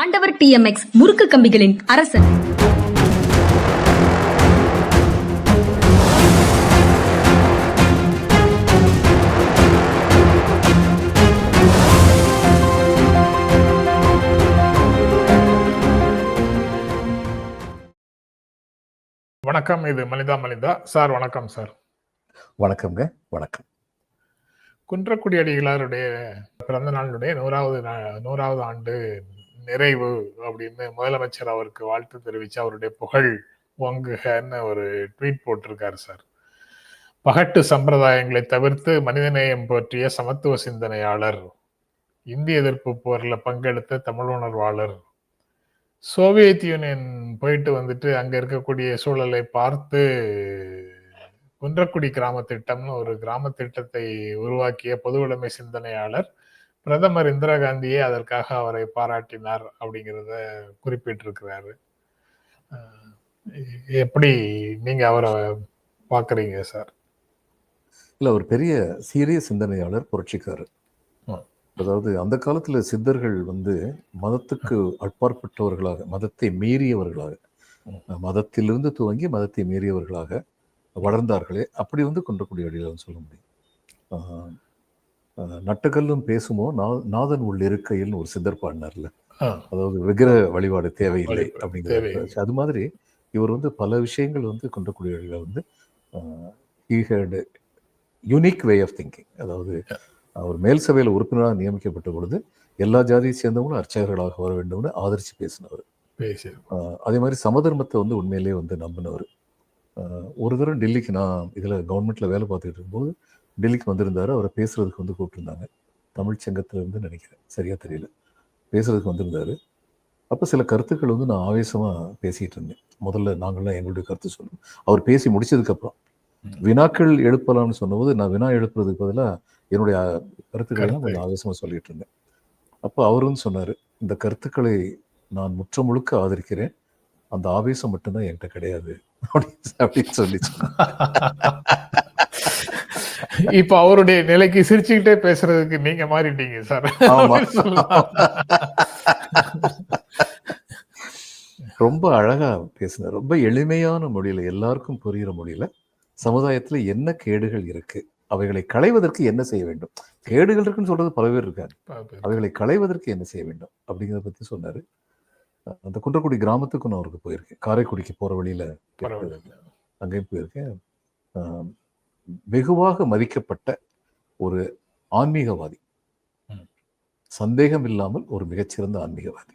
ஆண்டவர் டிஎம்எக்ஸ் முறுக்கு கம்பிகளின் அரசன். வணக்கம் இது மனிதா மனிதா. சார் வணக்கம் சார். வணக்கம்ங்க வணக்கம். குன்றக்குடி அடிகளாருடைய பிறந்த நாளுடைய நூறாவது நூறாவது ஆண்டு நிறைவு அப்படின்னு முதலமைச்சர் அவருக்கு வாழ்த்து தெரிவித்து அவருடைய புகழ் ஓங்குகன்னு ஒரு ட்வீட் போட்டிருக்காரு சார். பகட்டு சம்பிரதாயங்களை தவிர்த்து மனிதநேயம் பற்றிய சமத்துவ சிந்தனையாளர் இந்திய எதிர்ப்பு போரில் பங்கெடுத்த தமிழ் உணர்வாளர். சோவியத் யூனியன் போயிட்டு வந்துட்டு அங்கே இருக்கக்கூடிய சூழலை பார்த்து குன்றக்குடி கிராம திட்டம்னு ஒரு கிராம திட்டத்தை உருவாக்கிய பொதுவுடைமை சிந்தனையாளர் பிரதமர் இந்திரா காந்தியே அதற்காக அவரை பாராட்டினார் அப்படிங்கிறத குறிப்பிட்டிருக்கிறாரு எப்படி நீங்க அவரை பாக்குறீங்க சார் இல்ல ஒரு பெரிய சீரிய சிந்தனையாளர் புரட்சிக்காரர். அதாவது அந்த காலத்துல சித்தர்கள் வந்து மதத்துக்கு அப்பாற்பட்டவர்களாக மதத்தை மீறியவர்களாக. மதத்திலிருந்து துவங்கி மதத்தை மீறியவர்களாக வளர்ந்தார்களே அப்படி வந்து குன்றக்குடி அடியில் சொல்ல முடியும் நட்டுக்கல்லும் பேசுமோ? நாதன் உள் இருக்கையில் ஒரு சித்தர் பாடினார்ல. அதாவது விக்கிர வழிபாடு தேவையில்லை வழிபாடு அப்படிங்கிற தேவையில்லை. அது மாதிரி இவர் வந்து பல விஷயங்கள் வந்து அடியில் வந்து he had unique way of thinking அதாவது அவர் மேல் சபையில் உறுப்பினராக நியமிக்கப்பட்ட பொழுது எல்லா ஜாதியை சேர்ந்தவங்களும் அர்ச்சகர்களாக வர வேண்டும்னு ஆதரிச்சு பேசினவர். அதே மாதிரி சமதர்மத்தை வந்து உண்மையிலேயே வந்து நம்பினவர். ஆஹ் ஒரு தடவை டெல்லிக்கு நான் இதில் கவர்மெண்ட்டில் வேலை பார்த்துக்கிட்டு இருக்கும்போது டெல்லிக்கு வந்திருந்தாரு. அவரை பேசுறதுக்கு வந்து கூப்பிட்டுருந்தாங்க. தமிழ் சங்கத்துல இருந்து நினைக்கிறேன். சரியா தெரியல. பேசுறதுக்கு வந்திருந்தாரு. அப்போ சில கருத்துக்கள் வந்து நான் ஆவேசமாக பேசிகிட்டு இருந்தேன். முதல்ல நாங்கள்லாம் எங்களுடைய கருத்து சொல்லணும் அவர் பேசி முடிச்சதுக்கப்புறம். வினாக்கள் எழுப்பலாம்னு சொன்னபோது நான் வினா எழுப்புறதுக்கு பதிலாக என்னுடைய கருத்துக்களை தான் கருத்தை. கொஞ்சம் ஆவேசமாக சொல்லிட்டு இருந்தேன். அப்போ அவர் வந்து சொன்னார் இந்த கருத்துக்களை நான் முற்ற முழுக்க ஆதரிக்கிறேன். அந்த ஆவேசம் மட்டும்தான் என்கிட்ட கிடையாது. அப்படின்னு அப்படின்னு சொல்லி சொன்னார். இப்ப அவருடைய நிலைக்கு சிரிச்சுக்கிட்டே பேசுறதுக்கு நீங்க மாறிட்டீங்க சார். ரொம்ப அழகா பேசினார். ரொம்ப எளிமையான மொழியில எல்லாருக்கும் புரியுற மொழியில சமுதாயத்துல என்ன கேடுகள் இருக்கு அவைகளை களைவதற்கு என்ன செய்ய வேண்டும்? கேடுகள் இருக்குன்னு சொல்றது பல பேர் இருக்காங்க. அவைகளை களைவதற்கு என்ன செய்ய வேண்டும்? அப்படிங்கிறத பத்தி சொன்னாரு. அந்த குன்றக்குடி கிராமத்துக்கும் நான் அவருக்கு போயிருக்கேன். காரைக்குடிக்கு போற வழியில. அங்கேயும் போயிருக்கேன். வெகுவாக மதிக்கப்பட்ட ஒரு ஆன்மீகவாதி. சந்தேகம் இல்லாமல் ஒரு மிகச்சிறந்த ஆன்மீகவாதி.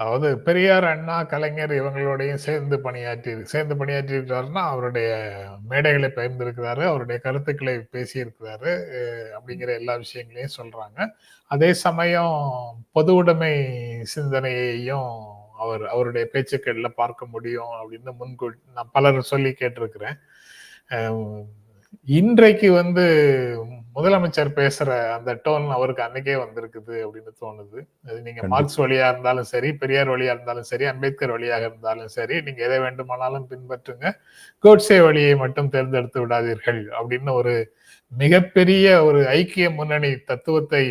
அதாவது பெரியார் அண்ணா கலைஞர் இவங்களோடையும் சேர்ந்து பணியாற்றி சேர்ந்து பணியாற்றி இருக்கிறாருன்னா அவருடைய மேடைகளை பகிர்ந்திருக்கிறாரு அவருடைய கருத்துக்களை பேசியிருக்கிறாரு அப்படிங்கிற எல்லா விஷயங்களையும் சொல்றாங்க. அதே சமயம் பொது உடைமை சிந்தனையையும் அவர் அவருடைய பேச்சுக்கள்ல பார்க்க முடியும் அப்படின்னு முன்கூட்டி நான் பலர் சொல்லி கேட்டிருக்கிறேன். இன்றைக்கு வந்து முதலமைச்சர் பேசுற அந்த டோன் அவருக்கு அன்னைக்கே வந்திருக்குது அப்படின்னு தோணுது. அது நீங்க. மார்க்ஸ் வழியா இருந்தாலும் சரி பெரியார் வழியா இருந்தாலும் சரி அம்பேத்கர் வழியாக இருந்தாலும் சரி நீங்க எதை வேண்டுமானாலும் பின்பற்றுங்க. கோட்சே வழியை மட்டும் தேர்ந்தெடுத்து விடாதீர்கள் அப்படின்னு ஒரு மிகப்பெரிய ஒரு ஐக்கிய முன்னணி தத்துவத்தை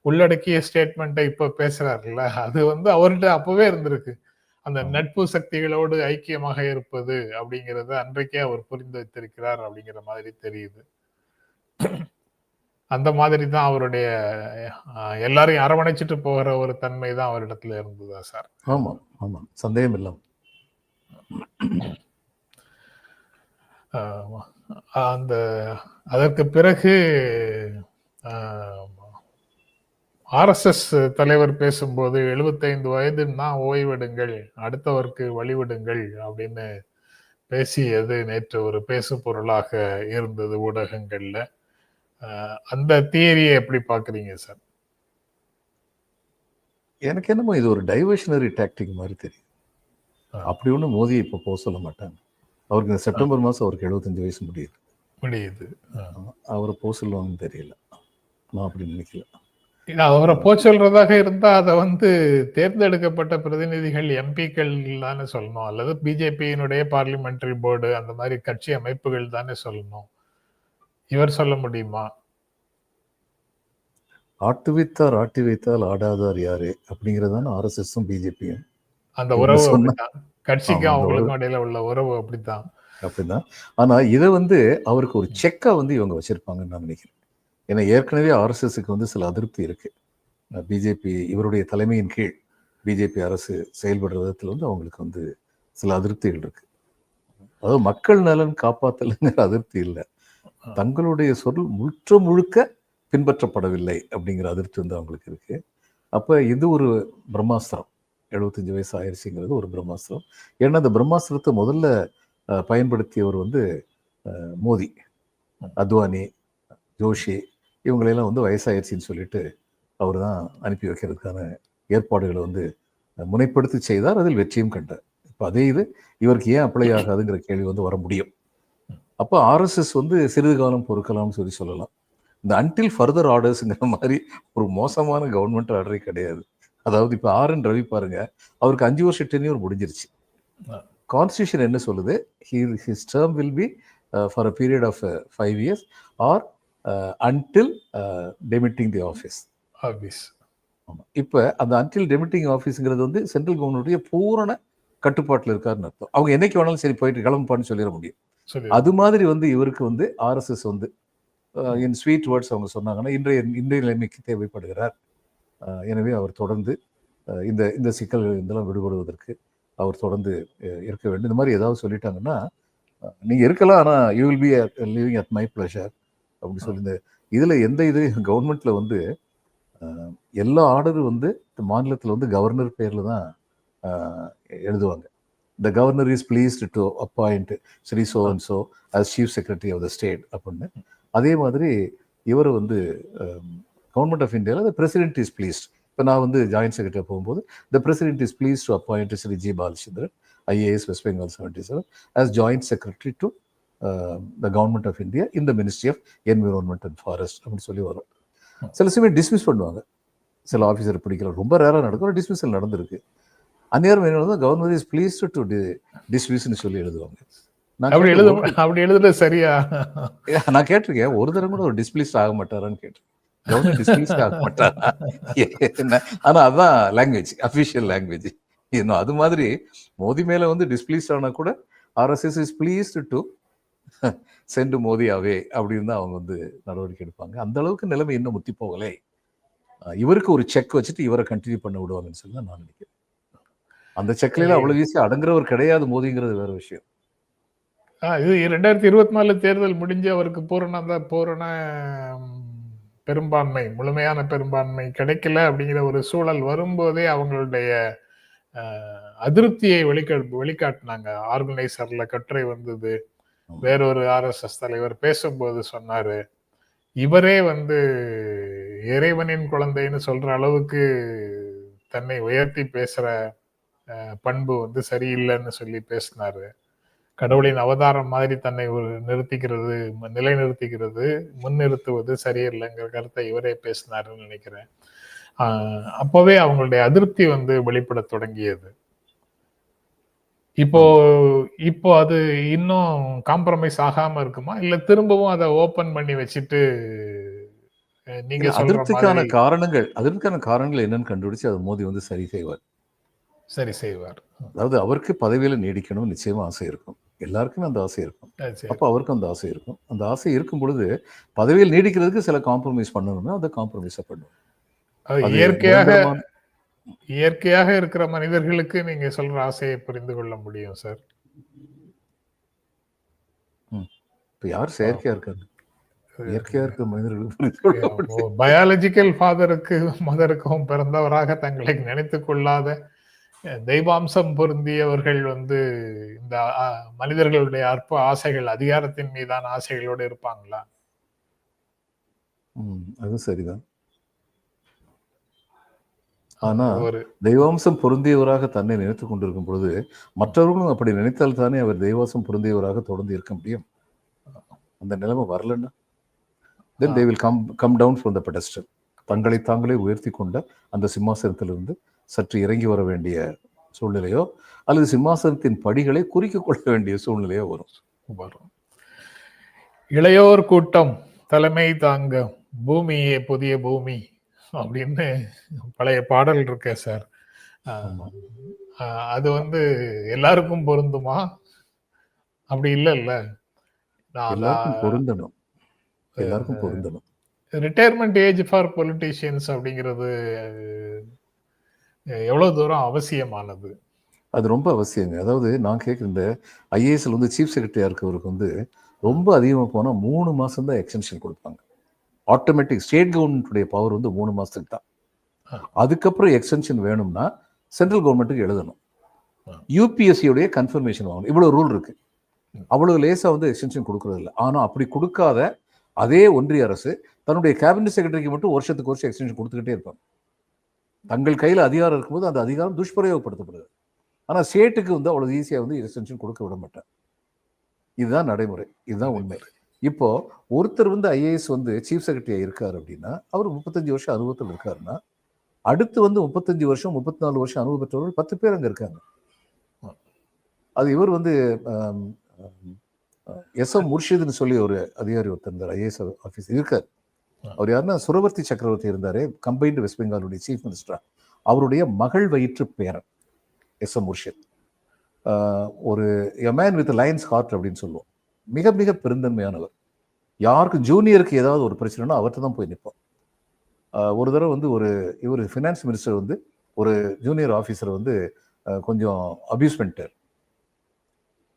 உள்ளடக்கிய ஸ்டேட்மெண்ட்டை இப்ப பேசுறாருல்ல. அது வந்து அவர்கிட்ட அப்பவே இருந்திருக்கு. அந்த. நட்பு சக்திகளோடு ஐக்கியமாக இருப்பது அப்படிங்கறத அன்றைக்கே அவர் புரிந்து வைத்திருக்கிறார் அப்படிங்கிற மாதிரி தெரியுது அந்த மாதிரி தான் அவருடைய எல்லாரையும் அரவணைச்சிட்டு போகிற ஒரு தன்மை தான் அவரிடத்துல இருந்ததா சார் ஆமா ஆமா சந்தேகம் இல்லாம ஆமா. அந்த அதற்கு பிறகு ஆர்எஸ்எஸ் தலைவர் பேசும்போது 75 வயதுன்னா ஓய்வெடுங்கள் அடுத்தவருக்கு வழிவிடுங்கள் அப்படின்னு பேசியது நேற்று ஒரு பேசு பொருளாக இருந்தது ஊடகங்கள்ல. அந்த தியரியை எப்படி பாக்குறீங்க சார்? எனக்கு என்னமோ இது ஒரு டைவர்ஷனரி டாக்டிக் மாதிரி தெரியும். அப்படி ஒன்றும் மோதி இப்போ போக சொல்ல மாட்டாங்க. அவருக்கு இந்த செப்டம்பர் மாதம் அவருக்கு 75 வயசு முடியுது. முடியுது. அவரை போக சொல்லுவாங்கன்னு தெரியல. நான் அப்படி நினைக்கல. அவரை போ சொல்றதாக இருந்தா அதை வந்து தேர்ந்தெடுக்கப்பட்ட பிரதிநிதிகள் எம்பிக்கள் தானே சொல்லணும். அல்லது பிஜேபியினுடைய பார்லிமெண்டரி போர்டு அந்த மாதிரி கட்சி அமைப்புகள் தானே சொல்லணும். இவர் சொல்ல முடியுமா? ஆட்டு வைத்தார் ஆட்டி வைத்தால் ஆடாதார் யாரு? அப்படிங்கிறதான ஆர்எஸ்எஸும் பிஜேபியும். அந்த உறவு கட்சிக்கும் அவங்களுக்கும் இடையில உள்ள உறவு அப்படித்தான். அப்படிதான் ஆனா இதை வந்து அவருக்கு ஒரு செக்கா வந்து இவங்க வச்சிருப்பாங்கன்னு நான் நினைக்கிறேன். ஏன்னா ஏற்கனவே ஆர்எஸ்எஸ்க்கு வந்து சில அதிருப்தி இருக்கு. பிஜேபி இவருடைய தலைமையின் கீழ் பிஜேபி அரசு செயல்படுற விதத்தில் வந்து அவங்களுக்கு வந்து சில அதிருப்திகள் இருக்கு. அதாவது மக்கள் நலன் காப்பாற்றலைங்கிற அதிருப்தி இல்லை. தங்களுடைய சொல் முற்ற முழுக்க பின்பற்றப்படவில்லை அப்படிங்கிற அதிருப்தி வந்து அவங்களுக்கு இருக்கு. அப்போ இது ஒரு பிரம்மாஸ்திரம். எழுபத்தஞ்சு வயசு ஆயிடுச்சுங்கிறது ஒரு பிரம்மாஸ்திரம். ஏன்னா அந்த பிரம்மாஸ்திரத்தை முதல்ல பயன்படுத்தியவர் வந்து மோதி மோடி அத்வானி ஜோஷி இவங்களையெல்லாம் வந்து வயசாயிருச்சுன்னு சொல்லிட்டு அவர் தான் அனுப்பி வைக்கிறதுக்கான ஏற்பாடுகளை வந்து முனைப்படுத்தி செய்தார். அதில் வெற்றியும் கண்டார். இப்போ அதே இது இவருக்கு ஏன் அப்ளை ஆகாதுங்கிற கேள்வி வந்து வர முடியும். அப்போ ஆர்எஸ்எஸ் வந்து சிறிது காலம் பொறுக்கலாம்னு சொல்லி சொல்லலாம். இந்த அன்டில் ஃபர்தர் ஆர்டர்ஸுங்கிற மாதிரி ஒரு மோசமான கவர்மெண்ட் ஆர்டரே கிடையாது. அதாவது இப்போ ஆர் என் ரவி பாருங்க அவருக்கு அஞ்சு வருஷம் டென்யூர் முடிஞ்சிருச்சு. கான்ஸ்டியூஷன் என்ன சொல்லுது? His term will be for a period of five years or until demitting the office ஆமாம் இப்போ அந்த அன்டில் டெமிட்டிங் ஆஃபீஸுங்கிறது வந்து சென்ட்ரல் கவர்மெண்ட்டுடைய பூரண கட்டுப்பாட்டில் இருக்காருன்னு அர்த்தம். அவங்க என்னைக்கு வேணாலும் சரி போயிட்டு கிளம்புப்பான்னு சொல்லிட முடியும். அது மாதிரி வந்து இவருக்கு வந்து ஆர்எஸ்எஸ் வந்து இன் ஸ்வீட் வேர்ட்ஸ் அவங்க சொன்னாங்கன்னா இன்றைய இன்றைய நிலைமைக்கு தேவைப்படுகிறார். அஹ், எனவே அவர் தொடர்ந்து அஹ், இந்த இந்த சிக்கல்கள் இதெல்லாம் விடுபடுவதற்கு அவர் தொடர்ந்து அஹ், இருக்க வேண்டும். இந்த மாதிரி ஏதாவது சொல்லிட்டாங்கன்னா அஹ், நீங்க இருக்கலாம் ஆனா you will be living at my pleasure அப்படி சொல்லி இந்த இதுல எந்த இது கவர்மெண்ட்ல வந்து எல்லா ஆர்டரும் வந்து இந்த மாநிலத்தில் வந்து கவர்னர் பேர்ல தான் எழுதுவாங்க. The governor is pleased to appoint Shri so and so as chief secretary of the state அப்படின்னு. அதே மாதிரி இவர் வந்து கவர்மெண்ட் ஆஃப் இந்தியாவில் த பிரசிடென்ட் இஸ் ப்ளீஸ்ட் இப்போ நான் வந்து ஜாயின்ட் செக்ரட்டரி போகும்போது the president is please to appoint Shri G Balachandran IAS West Bengal seventy seven as joint secretary to the government of India இந்த ministry of environment and forest அப்படின்னு சொல்லி வரும். சில சமயம் டிஸ்மிஸ் பண்ணுவாங்க. சில ஆஃபீஸர் பிடிக்கல. ரொம்ப ரேராக நடக்கும். டிஸ்மிஸல் நடந்திருக்கு. அந்நேரம் என்ன கவர்னர் இஸ் ப்ளீஸ் டு டிஸ்மிஸ்னு சொல்லி எழுதுவாங்க. அப்படி எழுத அப்படி எழுதுறது சரியா? நான் கேட்டிருக்கேன். ஒரு தடவை கூட ஒரு டிஸ்பிளிஸ்ட் ஆக மாட்டாரான்னு கேட்டேன். கவர்னர் டிஸ்பிளிஸ்ட் ஆக மாட்டாரா? ஆனா அதான் லாங்குவேஜ் அபிஷியல் லாங்குவேஜ் இன்னும் அது மாதிரி மோடி மேல வந்து டிஸ்பிளிஸ்ட் ஆனா கூட RSS is pleased to send Modi away அப்படின்னு தான் அவங்க வந்து நடவடிக்கை எடுப்பாங்க. அந்த அளவுக்கு நிலைமை இன்னும் முத்தி போகலை இவருக்கு ஒரு செக் வச்சுட்டு இவரை கண்டினியூ பண்ண விடுவாங்கன்னு சொல்லி தான் நான் நினைக்கிறேன். அந்த செக்ல அவ்வளவு ஈஸியா அடங்குறவர் கிடையாது மோதிங்கிறது வேற விஷயம். இது ரெண்டாயிரத்தி இருபத்தி நாலு தேர்தல் முடிஞ்சு அவருக்கு பூரண பூரண ம், பெரும்பான்மை முழுமையான பெரும்பான்மை கிடைக்கல அப்படிங்கிற ஒரு சூழல் வரும்போதே அவங்களுடைய அதிருப்தியை வெளிக்கா வெளிக்காட்டினாங்க. ஆர்கனைசர்ல கட்டுரை வந்தது. வேறொரு ஆர்எஸ்எஸ் தலைவர் பேசும்போது சொன்னாரு இவரே வந்து இறைவனின் குழந்தைன்னு சொல்ற அளவுக்கு தன்னை உயர்த்தி பேசுற பண்பு வந்து சரியில்லைன்னு சொல்லி பேசினாரு. கடவுளின் அவதாரம் மாதிரி தன்னை ஒரு நிறுத்திக்கிறது ம- நிலைநிறுத்திக்கிறது முன்னிறுத்துவது சரியில்லைங்கிற கருத்தை இவரே பேசினாருன்னு நினைக்கிறேன். அப்போவே அவங்களுடைய அதிருப்தி வந்து வெளிப்பட தொடங்கியது. இப்போ இப்போ அது இன்னும் காம்ப்ரமைஸ் ஆகாம இருக்குமா? இல்ல திரும்பவும் அதை ஓபன் பண்ணி வச்சுட்டு நீங்க அதிருப்திக்கான காரணங்கள் அதிருப்திக்கான காரணங்கள் என்னன்னு கண்டுபிடிச்சு அதை மோதி வந்து சரி செய்வார். சரி செய்வார். அதாவது அவருக்கு பதவியில நீடிக்கணும் நிச்சயமா ஆசை இருக்கும். எல்லாருக்குமே அந்த ஆசை இருக்கும். அப்போ அவருக்கும் அந்த ஆசை இருக்கும். அந்த ஆசை இருக்கும் பொழுது பதவியில் நீடிக்கிறதுக்கு சில காம்ப்ரமைஸ் பண்ணணும்னா அதை காம்ப்ரமைஸை அது இயற்கையாக இயற்கையாக இருக்கிற மனிதர்களுக்கு நீங்க சொல்ற ஆசையை புரிந்து கொள்ள முடியும் சார். இப்ப யார் செயற்கையா இருக்காங்க? இயற்கையா இருக்கிற மனிதர்களுக்கு. பயாலஜிக்கல் ஃபாதருக்கு மதருக்கும் பிறந்தவராக தங்களை நினைத்துக் கொள்ளாத தெய்வாம்சம் பொருந்தியவர்கள் வந்து இந்த மனிதர்களுடைய அற்ப ஆசைகள் அதிகாரத்தின் மீதான ஆசைகளோடு இருப்பாங்களா? அது சரிதான். ஆனா தெய்வாம்சம் பொருந்தியவராக தன்னை நினைத்துக் கொண்டிருக்கும் பொழுது மற்றவர்களும் அப்படி நினைத்தால் தானே அவர் தெய்வாம்சம் பொருந்தியவராக தொடர்ந்து இருக்க முடியும்? அந்த நிலைமை வரலன்னா? Then they will come come down from the pedestal தங்களை தாங்களே உயர்த்தி கொண்ட அந்த சிம்மாசனத்திலிருந்து சற்று இறங்கி வர வேண்டிய சூழ்நிலையோ அல்லது சிம்மாசனத்தின் படிகளை குறிக்க கொள்ள வேண்டிய சூழ்நிலையோ வரும். வரும். இளையோர் கூட்டம் தலைமை தாங்க. பூமியே புதிய பூமி. அப்படின்னு பழைய பாடல் இருக்கே சார். அது வந்து எல்லாருக்கும் பொருந்துமா? அப்படி இல்ல இல்ல எல்லாருக்கும் பொருந்தணும். எல்லாருக்கும் பொருந்தணும். ரிட்டையர்மெண்ட் ஏஜ் ஃபார் பொலிட்டீஷியன்ஸ் அப்படிங்கிறது அஹ், எவ்வளவு தூரம் அவசியமானது? அது ரொம்ப அவசியங்க. அதாவது நான் கேட்குற இந்த ஐஏஎஸ்ல வந்து சீஃப் செக்ரட்டரியா இருக்கவருக்கு வந்து ரொம்ப அதிகமாக போனால் மூணு மாதம் தான் எக்ஸ்டென்ஷன் கொடுப்பாங்க. ஆட்டோமேட்டிக் ஸ்டேட் கவர்மெண்ட்டுடைய பவர் வந்து மூணு மாதத்துக்கு தான். அதுக்கப்புறம் எக்ஸ்டென்ஷன் வேணும்னா சென்ட்ரல் கவர்மெண்ட்டுக்கு எழுதணும். யூபிஎஸ்சியோடைய கன்ஃபர்மேஷன் வாங்கணும். இவ்வளோ ரூல் இருக்கு. ம். அவ்வளவு லேசாக வந்து எக்ஸ்டென்ஷன் கொடுக்கறது இல்லை. ஆனால் அப்படி கொடுக்காத அதே ஒன்றிய அரசு தன்னுடைய கேபினட் செக்ரட்டரிக்கு மட்டும் வருஷத்துக்கு வருஷம் எக்ஸ்டென்ஷன் கொடுத்துக்கிட்டே இருப்பாங்க. தங்கள் கையில் அதிகாரம் இருக்கும்போது அந்த அதிகாரம் துஷ்பிரயோகப்படுத்தப்படுது. ஆனால் ஸ்டேட்டுக்கு வந்து அவ்வளோ ஈஸியாக வந்து எக்ஸ்டென்ஷன் கொடுக்க விட மாட்டேன் இதுதான் நடைமுறை. இதுதான் உண்மை. இப்போ ஒருத்தர் வந்து ஐஏஎஸ் வந்து சீஃப் செக்ரட்டரியாக இருக்கார் அப்படின்னா அவர் முப்பத்தஞ்சு வருஷம் அனுபவத்தில் இருக்காருன்னா அடுத்து வந்து முப்பத்தஞ்சு வருஷம் முப்பத்தி நாலு வருஷம் அனுபவம் பெற்றவர்கள் பத்து பேர் அங்கே இருக்காங்க. அது இவர் வந்து எஸ் எம் முர்ஷிதுன்னு சொல்லி ஒரு அதிகாரி ஒருத்தர் இருந்தார் ஐஏஎஸ் ஆஃபீஸ் இருக்கார். அவர் யாருன்னா சுரவர்த்தி சக்கரவர்த்தி இருந்தார் கம்பைன்டு வெஸ்ட் பெங்காலுடைய சீஃப் மினிஸ்டராக அவருடைய மகள் வயிற்று பேரன் எஸ் எம் முர்ஷித். ஒரு a man with lion's heart அப்படின்னு சொல்லுவோம். மிக மிக பெருந்தன்மையானவர். யாருக்கு ஜூனியருக்கு ஏதாவது ஒரு பிரச்சனைனா அவர்கிட்ட தான் போய் நிற்போம் ஒரு தடவை வந்து ஒரு இவர் ஃபினான்ஸ் மினிஸ்டர் வந்து ஒரு ஜூனியர் ஆஃபீஸர் வந்து கொஞ்சம் அபியூஸ் பண்ணிட்டார்.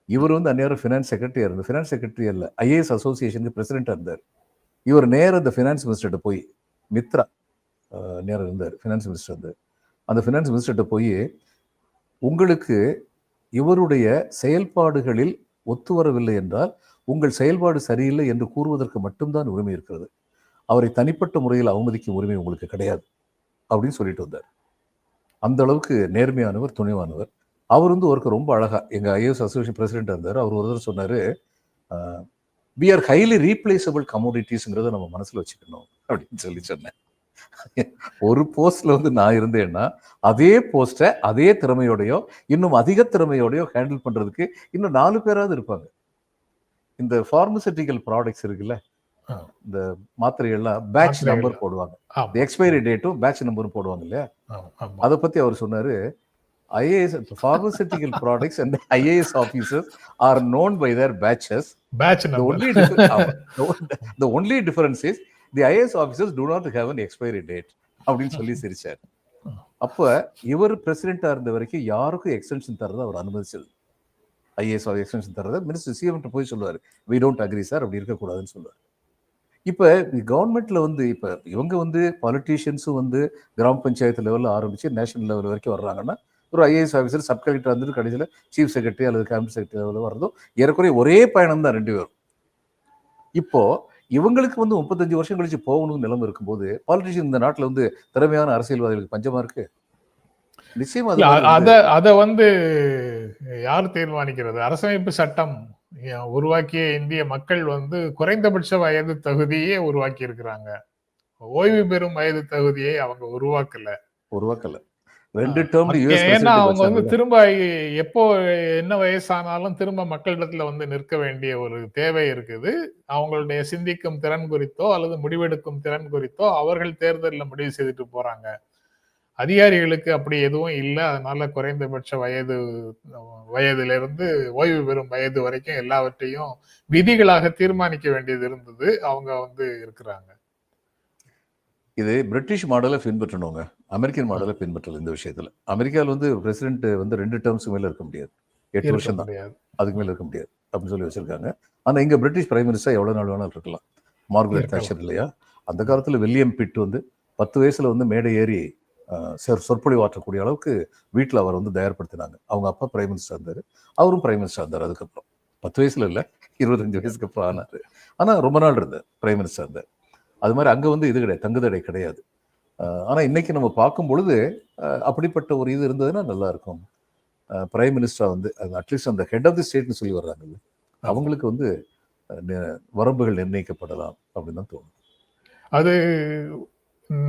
இவர் வந்து அந்நேரம் ஃபினான்ஸ் செக்ரட்டரியாக இருந்தார். ஃபினான்ஸ் செக்ரட்டரி அல்ல ஐஏஎஸ் அசோசியேஷனுக்கு பிரசிடென்ட்டாக இருந்தார். இவர் நேராக இந்த ஃபினான்ஸ் மினிஸ்டர்கிட்ட போய் மித்ரா நேரம் இருந்தார். ஃபினான்ஸ் மினிஸ்டர் வந்து. அந்த ஃபினான்ஸ் மினிஸ்டர்கிட்ட போய் உங்களுக்கு இவருடைய செயல்பாடுகளில் ஒத்து வரவில்லை என்றால் உங்கள் செயல்பாடு சரியில்லை என்று கூறுவதற்கு மட்டும்தான் உரிமை இருக்கிறது. அவரை தனிப்பட்ட முறையில் அவமதிக்கும் உரிமை உங்களுக்கு கிடையாது அப்படின்னு சொல்லிட்டு வந்தார். அந்த அளவுக்கு நேர்மையானவர் துணிவானவர். அவர் வந்து ஒருக்க ரொம்ப அழகா எங்க ஐஎஸ் அசோசியேஷன் பிரசிடென்ட் இருந்தார். அவர் ஒருத்தர் சொன்னார் வி ஆர் ஹைலி ரீப்ளேசபிள் கமோடிட்டிஸ்ங்கிறத நம்ம மனசில் வச்சுக்கணும் அப்படின்னு சொல்லி சொன்னேன் ஒரு போஸ்ட்ல வந்து நான் இருந்தேன்னா அதே போஸ்ட்டை அதே திறமையோடையோ இன்னும் அதிக திறமையோடையோ ஹேண்டில் பண்றதுக்கு இன்னும் நாலு பேராவது இருப்பாங்க இந்த ஃபார்மசூட்டிக்கல் ப்ராடக்ட்ஸ் இருக்குல்ல. இந்த மாத்திரைகள்லாம் பேட்ச். நம்பர் போடுவாங்க எக்ஸ்பைரி டேட்டும் பேட்ச் நம்பரும் போடுவாங்க இல்லையா. அதை பத்தி அவர் சொன்னாரு IAS pharmaceutical products and IAS officers are known by their batches batch number only differ- ஆமா. The IAS officers do not have an expiry date அப்படின்னு சொல்லி சிரிச்சார். அப்போ இவர் பிரசிடென்டா இருந்த வரைக்கும் யாருக்கும் எக்ஸ்டென்ஷன் தர்றதை அவர் அனுமதிச்சது. ஐஏஎஸ் எக்ஸ்டென்ஷன் தரதை மினிஸ்டர் சிஎம் போய் சொல்லுவார். வி டோன்ட் அக்ரி சார் அப்படி இருக்கக்கூடாதுன்னு சொல்லுவார். இப்போ கவர்மெண்ட்ல வந்து இப்போ இவங்க வந்து பாலிட்டிஷியன்ஸும் வந்து கிராம பஞ்சாயத்து லெவலில் ஆரம்பிச்சு நேஷனல் லெவல் வரைக்கும் வர்றாங்கன்னா ஒரு ஐஏஎஸ் ஆஃபீஸர் சப் கலெக்டர் வந்துட்டு கடைசியில் சீஃப் செக்ரட்டரி அல்லது கேபினட் செக்ரட்டரி லெவலில் வர்றதும் ஏறக்குறைய ஒரே பயணம் தான் ரெண்டு பேரும். இப்போ இவங்களுக்கு வந்து முப்பத்தஞ்சு வருஷம் கழிச்சு போகணும்னு நிலைமை இருக்கும்போது பாலிட்டிஷியன் இந்த நாட்டுல வந்து திறமையான அரசியல்வாதிகளுக்கு பஞ்சமா இருக்கு? நிச்சயமா அது அத வந்து யார் தீர்மானிக்கிறது? அரசமைப்பு சட்டம் உருவாக்கிய இந்திய மக்கள் வந்து குறைந்தபட்ச வயது தகுதியே உருவாக்கி இருக்கிறாங்க ஓய்வு பெறும் வயது தகுதியை அவங்க உருவாக்கல. உருவாக்கல. ரெண்டு டேர்ம் யூஎஸ் ஏன்னா அவங்க வந்து திரும்ப எப்போ என்ன வயசானாலும் திரும்ப மக்களிடத்துல வந்து நிற்க வேண்டிய ஒரு தேவை இருக்குது. அவங்களுடைய சிந்திக்கும் திறன் குறித்தோ அல்லது முடிவெடுக்கும் திறன் குறித்தோ அவர்கள் தேர்தலில் முடிவு செய்துட்டு போறாங்க. அதிகாரிகளுக்கு அப்படி எதுவும் இல்லை. அதனால குறைந்தபட்ச வயது வயதிலிருந்து ஓய்வு பெறும் வயது வரைக்கும் எல்லாவற்றையும் விதிகளாக தீர்மானிக்க வேண்டியது இருந்தது. அவங்க வந்து இருக்கிறாங்க. இது பிரிட்டிஷ் மாடலை பின்பற்றணுங்க. அமெரிக்கன் மாடலை பின்பற்றல இந்த விஷயத்துல. அமெரிக்காவில் வந்து பிரசிடென்ட் வந்து ரெண்டு டேர்ம்ஸ் மேல இருக்க முடியாது. எட்டு வருஷம் தான் அதுக்கு மேல இருக்க முடியாது அப்படின்னு சொல்லி வச்சிருக்காங்க. ஆனா இங்க பிரிட்டிஷ் பிரைம் மினிஸ்டர் எவ்வளவு நாள் வேணாலும் இருக்கலாம். இருக்கலாம். தாச்சர் இல்லையா? அந்த காலத்துல வில்லியம் பிட் வந்து பத்து வயசுல வந்து மேடை ஏறி அஹ், சொற்- சொற்பொழிவு ஆற்றக்கூடிய அளவுக்கு வீட்டில் அவர் வந்து தயார்படுத்தினாங்க. அவங்க அப்பா பிரைம் மினிஸ்டர் இருந்தாரு. அவரும் பிரைம் மினிஸ்டர் இருந்தார் அதுக்கப்புறம். பத்து வயசுல இல்ல இருபத்தஞ்சு வயசுக்கு அப்புறம் ஆனாரு. ஆனா ரொம்ப நாள் இருந்தார் பிரைம் மினிஸ்டர் இருந்தார். அது மாதிரி அங்க வந்து இது கிடையாது தங்குதடை கிடையாது. அஹ், ஆனா இன்னைக்கு நம்ம பார்க்கும் பொழுது அப்படிப்பட்ட ஒரு இது இருந்ததுன்னா நல்லா இருக்கும் பிரைம் மினிஸ்டரா வந்து அட்லீஸ்ட் அந்த ஹெட் ஆஃப் தி ஸ்டேட்னு சொல்லி வர்றாங்கல்ல அவங்களுக்கு வந்து வரம்புகள் நிர்ணயிக்கப்படலாம் அப்படின்னு தான் தோணும். அது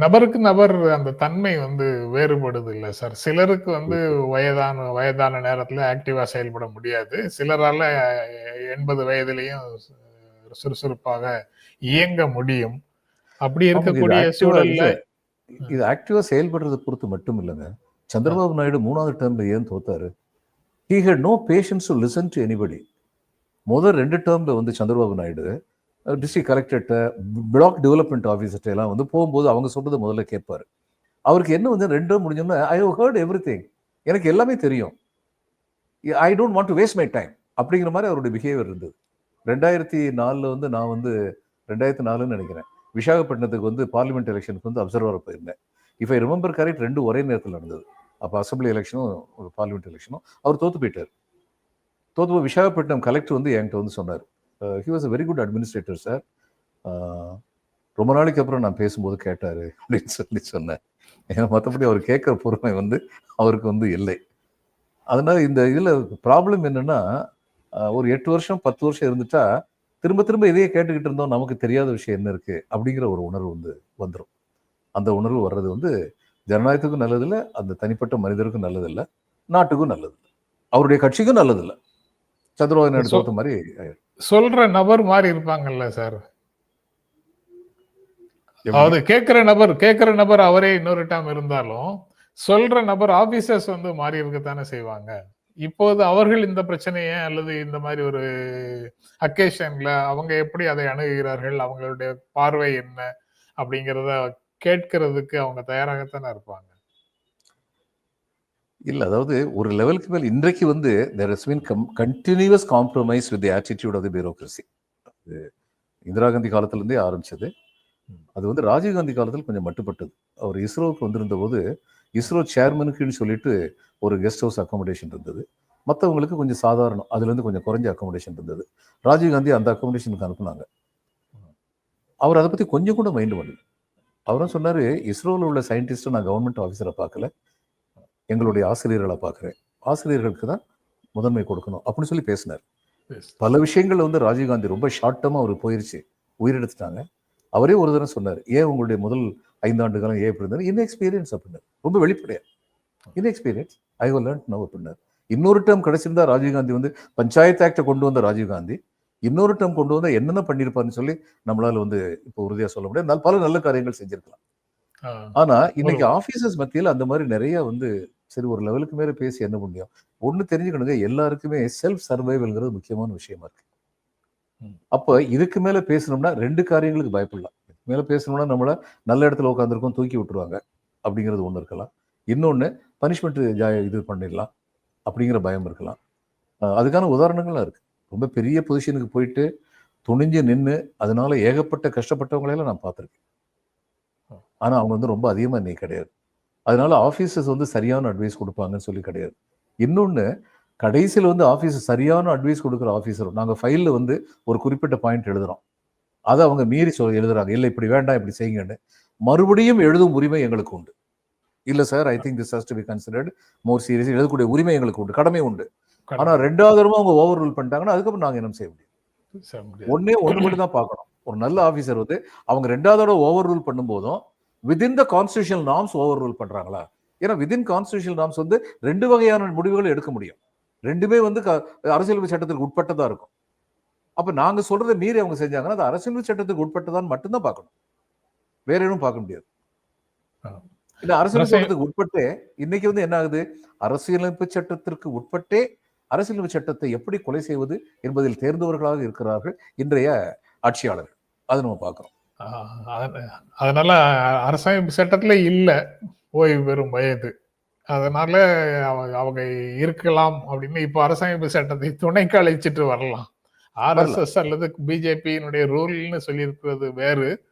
நபருக்கு நபர் அந்த தன்மை வந்து வேறுபடுது இல்ல சார் சிலருக்கு வந்து வயதான வயதான நேரத்துல ஆக்டிவா செயல்பட முடியாது. சிலரால எண்பது வயதிலையும் சுறுசுறுப்பாக இயங்க முடியும். அப்படி இருக்கக்கூடிய சூழல்ல. இது ஆக்டிவாக செயல்படுறதை பொறுத்து மட்டும் இல்லைங்க. சந்திரபாபு நாயுடு மூணாவது டேர்மில் ஏன் தோத்தாரு? He had no patience to listen to anybody முதல் ரெண்டு டேர்மில் வந்து சந்திரபாபு நாயுடு டிஸ்ட்ரிக்ட் கலெக்டர்கிட்ட பிளாக் டெவலப்மெண்ட் ஆஃபீஸர்கிட்ட எல்லாம் வந்து போகும்போது அவங்க சொல்கிறது முதல்ல கேட்பார். அவருக்கு என்ன வந்து ரெண்டு term முடிஞ்சோம்னா ஐ ஹவ் ஹர்ட் எவ்ரி எனக்கு எல்லாமே தெரியும். I don't want to waste my time அப்படிங்கிற மாதிரி அவருடைய பிஹேவியர் இருந்தது. ரெண்டாயிரத்தி நாலில் வந்து நான் வந்து ரெண்டாயிரத்தி நாலுன்னு நினைக்கிறேன். விசாகப்பட்டினத்துக்கு வந்து பார்லிமெண்ட் எலெக்ஷனுக்கு வந்து அப்சர்வராக போயிருந்தேன். இஃப் ஐ ரிமெம்பர் கரெக்ட் ரெண்டு ஒரே நேரத்தில் நடந்தது. அப்போ அசம்பிளி எலெக்ஷனும் ஒரு பார்லிமெண்ட் எலெக்ஷனும் அவர் தோற்று போயிட்டார். தோத்து போய் விசாகப்பட்டினம் கலெக்டர் வந்து என்கிட்ட வந்து சொன்னார். He was a very good administrator sir ரொம்ப நாளைக்கு அப்புறம் நான் பேசும்போது கேட்டார் அப்படின்னு சொல்லி சொன்னேன். ஏன்னா மற்றபடி அவர் கேட்குற பொறுமை வந்து அவருக்கு வந்து இல்லை. அதனால் இந்த இதில் ப்ராப்ளம் என்னன்னா uh, ஒரு எட்டு வருஷம் பத்து வருஷம் இருந்துட்டா திரும்ப திரும்ப இதையே கேட்டுக்கிட்டு இருந்தோம் நமக்கு தெரியாத விஷயம் என்ன இருக்கு? அப்படிங்கிற ஒரு உணர்வு வந்து வந்துடும் அந்த உணர்வு வர்றது வந்து ஜனநாயகத்துக்கும் நல்லதில்லை அந்த தனிப்பட்ட மனிதருக்கும் நல்லதில்லை நாட்டுக்கும் நல்லதில்லை. அவருடைய கட்சிக்கும் நல்லதில்லை. சந்திரபாபு நாயுடு தோத்த மாதிரி. சொல்ற நபர் மாதிரி இருப்பாங்கல்ல சார்? அதாவது கேட்கிற நபர் கேட்கிற நபர் அவரே இன்னொரு டைம் இருந்தாலும் சொல்ற நபர் ஆபீசர்ஸ் வந்து மாறி இருக்கத்தானே செய்வாங்க? இப்போது அவர்கள் இந்த பிரச்சனையை அல்லது இந்த மாதிரி ஒரு அக்கேஷன்ல அவங்க எப்படி அதை அணுகுகிறார்கள்? அவங்களுடைய பார்வை என்ன? அப்படிங்கிறத கேட்கறதுக்கு அவங்க தயாராகத்தானே இருப்பாங்க. இல்ல அதாவது ஒரு லெவலுக்கு மேல் இன்றைக்கு வந்து there has been continuous compromise with attitude of the bureaucracy Indira Gandhi காலத்துல இருந்தே ஆரம்பிச்சது அது வந்து ராஜீவ் காந்தி காலத்தில் கொஞ்சம் மட்டுப்பட்டது. அவர் இஸ்ரோவுக்கு வந்திருந்த போது இஸ்ரோ சேர்மனுக்குன்னு சொல்லிட்டு ஒரு கெஸ்ட் ஹவுஸ் அக்காமடேஷன் இருந்தது. மற்றவங்களுக்கு கொஞ்சம் சாதாரணம் அதுலேருந்து கொஞ்சம் குறைஞ்ச அக்காமடேஷன் இருந்தது. ராஜீவ் காந்தி அந்த அக்காமடேஷனுக்கு அனுப்புனாங்க. அவர் அதை பற்றி கொஞ்சம் கூட மைண்ட் பண்ணல. அவரும் சொன்னார் இஸ்ரோவில் உள்ள சயின்டிஸ்ட்டை நான் கவர்மெண்ட் ஆஃபீஸரை பார்க்கல. எங்களுடைய ஆசிரியர்களை பார்க்குறேன். ஆசிரியர்களுக்கு தான் முதன்மை கொடுக்கணும் அப்படின்னு சொல்லி பேசினார். பல விஷயங்கள் வந்து ராஜீவ்காந்தி ரொம்ப ஷார்ட் டர்மாக அவர் போயிருச்சு. உயிரெடுத்துட்டாங்க. அவரே ஒரு தடவை சொன்னார் ஏன் உங்களுடைய முதல் ஐந்தாண்டு காலம் இப்படி இருந்தார் இன்எக்ஸ்பீரியன்ஸ் அப்படின்னார் ரொம்ப வெளிப்படையா. Inexperience I have learn now அப்படின்னார் இன்னொரு டேர்ம் கிடைச்சிருந்தா ராஜீவ்காந்தி வந்து பஞ்சாயத்து ஆக்டை கொண்டு வந்த ராஜீவ்காந்தி. இன்னொரு டேர்ம் கொண்டு வந்தா என்னென்ன பண்ணியிருப்பாருன்னு சொல்லி நம்மளால வந்து இப்போ உறுதியா சொல்ல முடியாது. பல நல்ல காரியங்கள் செஞ்சிருக்கலாம். ஆஹ் ஆனா இன்னைக்கு ஆபீசர்ஸ் மத்தியில அந்த மாதிரி நிறைய வந்து சரி ஒரு லெவலுக்கு மேல பேசி என்ன முடியும் ஒண்ணு தெரிஞ்சுக்கணுங்க எல்லாருக்குமே செல்ஃப் சர்வைவல்ங்கிறது முக்கியமான விஷயமா இருக்கு. அப்ப இதுக்கு மேல பேசணும்னா ரெண்டு காரியங்களுக்கு பயப்படலாம். மேலே பேசணும்னா நம்மளை நல்ல இடத்துல உட்காந்துருக்கோம் தூக்கி விட்டுருவாங்க. அப்படிங்கிறது ஒன்று இருக்கலாம். இன்னொன்னு பனிஷ்மெண்ட் இது பண்ணிடலாம் அப்படிங்கிற பயம் இருக்கலாம். அதுக்கான உதாரணங்கள்லாம் இருக்குது ரொம்ப பெரிய பொசிஷனுக்கு போயிட்டு துணிஞ்சு நின்று அதனால ஏகப்பட்ட கஷ்டப்பட்டவங்களையெல்லாம் நான் பார்த்துருக்கேன். ஆனால் அவங்க வந்து ரொம்ப அதிகமாக இன்னைக்கு கிடையாது. அதனால ஆஃபீஸர்ஸ் வந்து சரியான அட்வைஸ் கொடுப்பாங்கன்னு சொல்லி கிடையாது. இன்னொன்று கடைசியில் வந்து ஆஃபீஸர் சரியான அட்வைஸ் கொடுக்குற ஆஃபீஸர் நாங்கள் ஃபைலில் வந்து ஒரு குறிப்பிட்ட பாயிண்ட் எழுதுகிறோம் அதை அவங்க மீறி சொல் எழுதுறாங்க. இல்லை இப்படி வேண்டாம் இப்படி செய்யுங்கன்னு. மறுபடியும் எழுதும் உரிமை எங்களுக்கு உண்டு. இல்லை sir I think this has to be considered more serious எழுதக்கூடிய உரிமை எங்களுக்கு உண்டு. கடமை உண்டு. ஆனால் ரெண்டாவது தடவை அவங்க ஓவர் ரூல் பண்ணிட்டாங்கன்னா அதுக்கப்புறம் நாங்கள் என்ன செய்ய முடியும். ஒன்னே ஒன்று மட்டும் தான் பார்க்கணும். ஒரு நல்ல ஆஃபீஸர் வந்து அவங்க ரெண்டாவது தடவை ஓவர் ரூல் பண்ணும்போதும் within the constitutional norms overrule பண்றாங்களா? ஏன்னா விதின் கான்ஸ்டியூஷனல் நார்ம்ஸ் வந்து ரெண்டு வகையான முடிவுகளை எடுக்க முடியும். ரெண்டுமே வந்து அரசியலமைப்பு சட்டத்திற்கு உட்பட்டதா இருக்கும். அப்ப நாங்க சொல்றதை மீறி அவங்க செஞ்சாங்கன்னா அது அரசியலமைப்பு சட்டத்துக்கு உட்பட்டதான் மட்டும்தான் பார்க்கணும். வேற எதுவும் பார்க்க முடியாது. இல்ல அரசியல் சட்டத்துக்கு உட்பட்டே இன்னைக்கு வந்து என்ன ஆகுது? அரசியலமைப்பு சட்டத்திற்கு உட்பட்டே அரசியலமைப்பு சட்டத்தை எப்படி கொலை செய்வது என்பதில் தேர்ந்தவர்களாக இருக்கிறார்கள் இன்றைய ஆட்சியாளர்கள். அதை நம்ம பார்க்கிறோம். அதனால அரசாங்க சட்டத்துல இல்ல. ஓய்வு பெறும் வயது. அதனால அவங்க அவங்க இருக்கலாம் அப்படின்னு இப்போ அரசாங்க சட்டத்தை துணைக்கு அழைச்சிட்டு வரலாம். ஆர்எஸ்எஸ் அல்லது பிஜேபியினுடைய ரூல்னு சொல்லியிருக்கிறது வேறு.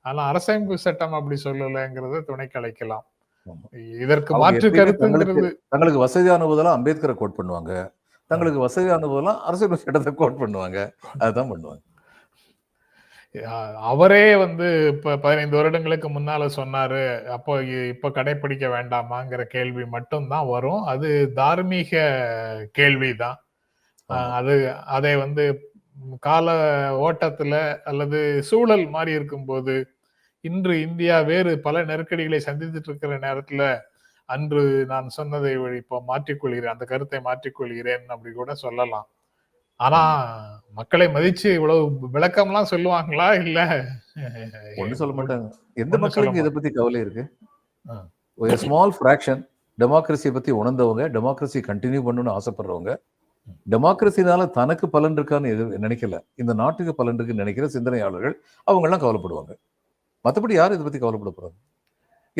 ஆனா அரசாங்க சட்டம் அப்படி சொல்லலைங்கிறத துணைக்கு அழைக்கலாம். ஆமா. இதற்கு மாற்று கருத்துங்கிறது தங்களுக்கு வசதியான போதெல்லாம் அம்பேத்கரை கோட் பண்ணுவாங்க. தங்களுக்கு வசதியான போதெல்லாம் அரசியல் சட்டத்தை கோட் பண்ணுவாங்க. அதுதான் பண்ணுவாங்க. அவரே வந்து இப்ப பதினைந்து வருடங்களுக்கு முன்னால சொன்னாரு அப்போ இப்ப கடைபிடிக்க வேண்டாமாங்கிற கேள்வி மட்டும்தான் வரும். அது தார்மீக கேள்விதான். ஆமா. அஹ் அது அதை வந்து கால ஓட்டத்துல அல்லது சூழல் மாறி இருக்கும்போது இன்று இந்தியா வேறு பல நெருக்கடிகளை சந்தித்துட்டு இருக்கிற நேரத்துல அன்று நான் சொன்னதை இப்போ மாற்றிக்கொள்கிறேன் அந்த கருத்தை மாற்றிக்கொள்கிறேன் அப்படி கூட சொல்லலாம். ஆனா மக்களை மதிச்சு இவ்வளவு விளக்கம்லாம் சொல்லுவாங்களா? இல்ல? ஒன்றும் சொல்ல மாட்டாங்க. எந்த மக்களுக்கு இதை பத்தி கவலை இருக்கு. ஒரு ஸ்மால் ஃப்ராக்ஷன் டெமோக்ரஸியை பத்தி உணர்ந்தவங்க டெமோக்ரஸி கண்டினியூ பண்ணணும்னு ஆசைப்படுறவங்க டெமோக்ரஸினால தனக்கு பலன் இருக்கான்னு எது நினைக்கல. இந்த நாட்டுக்கு பலன் இருக்குன்னு நினைக்கிற சிந்தனையாளர்கள் அவங்க எல்லாம் கவலைப்படுவாங்க. மத்தபடி யாரும் இதை பத்தி கவலைப்பட போறாங்க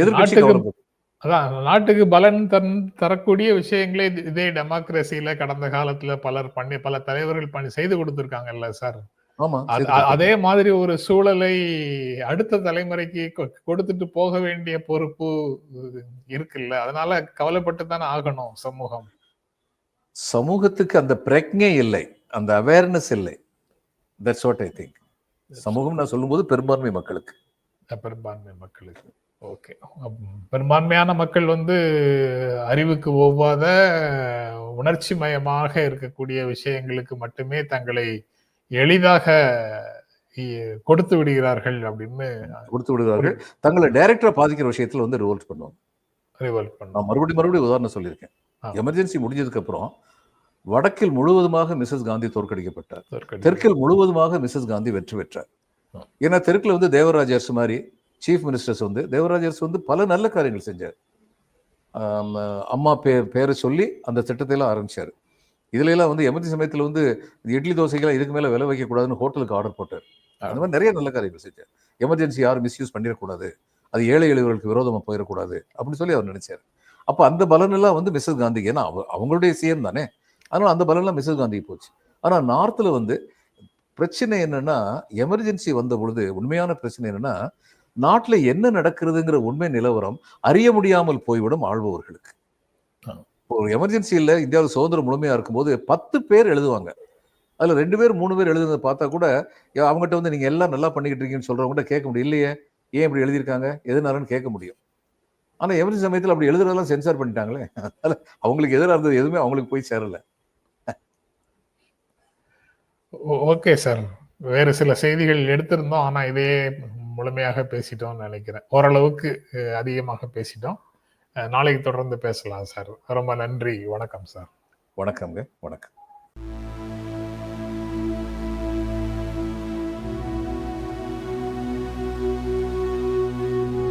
எதிர்கட்சி கவலைப்படும் அதான் நாட்டுக்கு பலன் தன் தரக்கூடிய விஷயங்களே இது- டெமோக்ரஸியில கடந்த காலத்துல பலர் பண்ணி பல தலைவர்கள் பண்ணி செய்து கொடுத்திருக்காங்கல்ல சார். ஆமா அது- மாதிரி ஒரு சூழலை அடுத்த தலைமுறைக்கு கொடுத்துட்டு போக வேண்டிய பொறுப்பு இருக்குல்ல. அதனால கவலைப்பட்டு தானே ஆகணும் சமூகம். சமூகத்துக்கு அந்த பிரக்ஞை இல்லை அந்த அவேர்னஸ் இல்லை. தட்ஸ் வாட் ஐ திங்க் சமூகம் நான் சொல்லும்போது பெரும்பான்மை மக்களுக்கு. பெரும்பான்மை மக்களுக்கு. ஓகே பெரும்பான்மையான மக்கள் வந்து அறிவுக்கு ஒவ்வாத உணர்ச்சி மயமாக இருக்கக்கூடிய விஷயங்களுக்கு மட்டுமே தங்களை எளிதாக கொடுத்து விடுகிறார்கள் அப்படின்னு கொடுத்து விடுகிறார்கள். தங்களை டைரக்டரா பாதிக்கிற விஷயத்துல வந்து ரிவோல்ட் பண்ணுவாங்க. நான் மறுபடியும் மறுபடியும் உதாரணம் சொல்லியிருக்கேன். எமர்ஜென்சி முடிஞ்சதுக்கு அப்புறம் வடக்கில் முழுவதுமாக மிஸ்ஸஸ் காந்தி தோற்கடிக்கப்பட்டார். தெற்கில் முழுவதுமாக மிஸ்ஸஸ் காந்தி வெற்றி பெற்றார். ஏன்னா தெற்குல வந்து தேவராஜ் அரசு மாதிரி சீஃப் மினிஸ்டர்ஸ் வந்து தேவராஜ் அரசு வந்து பல நல்ல காரியங்கள் செஞ்சார். அம்மா பேர் பேரை சொல்லி அந்த திட்டத்தை எல்லாம் ஆரம்பிச்சார். இதுல எல்லாம் வந்து எமர்ஜென்சி சமயத்துல வந்து இட்லி தோசைகளை இதுக்கு மேல விலை வைக்கக்கூடாதுன்னு ஹோட்டலுக்கு ஆர்டர் போட்டார். அந்த மாதிரி நிறைய நல்ல காரியங்கள் செஞ்சார். எமர்ஜென்சி யாரும் மிஸ்யூஸ் பண்ணிடக்கூடாது. அது ஏழை எளியவர்களுக்கு விரோதமா போயிடக்கூடாது அப்படின்னு சொல்லி அவர் நினைச்சார். அப்ப அந்த பலன் எல்லாம் வந்து மிஸ்ஸஸ் காந்திக்கு ஏன்னா அவ- அவங்களுடைய சிஎம் தானே. அதனால அந்த பலன் எல்லாம் மிஸ்ஸஸ் காந்திக்கு போச்சு. ஆனா நார்த்ல வந்து பிரச்சனை என்னன்னா எமர்ஜென்சி வந்த பொழுது உண்மையான பிரச்சனை என்னன்னா நாட்டுல என்ன நடக்கிறதுங்கிற உண்மை நிலவரம் அறிய முடியாமல் போய்விடும் ஆள்பவர்களுக்கு. ஒரு எமர்ஜென்சியில் இந்தியாவில் சுதந்திரம் முழுமையா இருக்கும்போது பத்து பேர் எழுதுவாங்க. அதுல ரெண்டு பேர் மூணு பேர் எழுதுனதை பார்த்தா கூட அவங்ககிட்ட வந்து நீங்க எல்லாம் நல்லா பண்ணிக்கிட்டு இருக்கீங்கன்னு சொல்றவங்க கேட்க முடியும் இல்லையே ஏன் இப்படி எழுதியிருக்காங்க? எதுனாலன்னு கேட்க முடியும். ஆனா எமர்ஜென்சி சமயத்தில் அப்படி எழுதுறதெல்லாம் சென்சார் பண்ணிட்டாங்களே? அதனால அவங்களுக்கு எதிராக இருந்தது எதுவுமே அவங்களுக்கு போய் சேரல. Okay sir. வேறு சில செய்திகள் எடுத்திருந்தோம். ஆனா இதே முழுமையாக பேசிட்டோம்னு நினைக்கிறேன். ஓரளவுக்கு அதிகமாக பேசிட்டோம். நாளைக்கு தொடர்ந்து பேசலாம் சார். ரொம்ப நன்றி. வணக்கம் சார். வணக்கம்ங்க. வணக்கம்.